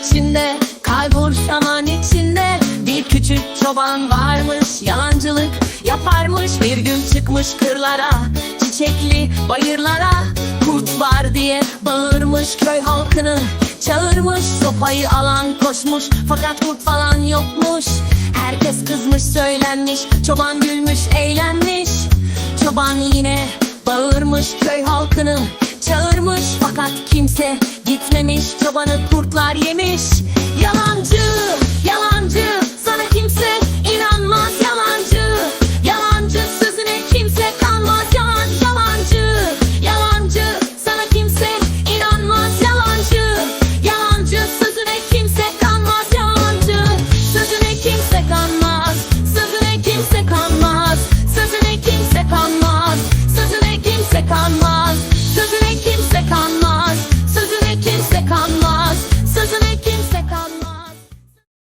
içinde Kaybolmuş zaman içinde. Bir küçük çoban varmış Yalancılık yaparmış. Bir gün çıkmış kırlara Çiçekli bayırlara. Kurt var diye bağırmış köy halkını Çağırmış. Sopayı alan koşmuş Fakat kurt falan yokmuş. Herkes kızmış söylenmiş Çoban gülmüş eğlenmiş. Çoban yine bağırmış köy halkını çağırmış. Fakat kimse gitmemiş Çobanı kurtlar yemiş. Yalancı, yalancı Sana kimse inanmaz. Yalancı, yalancı Sözüne kimse kanmaz. Yalan, yalancı, yalancı Sana kimse inanmaz. Yalancı, yalancı Sözüne kimse kanmaz. Yalancı, sözüne kimse kanmaz. Sözüne kimse kanmaz. Sözüne kimse kanmaz. Sözüne kimse kanmaz.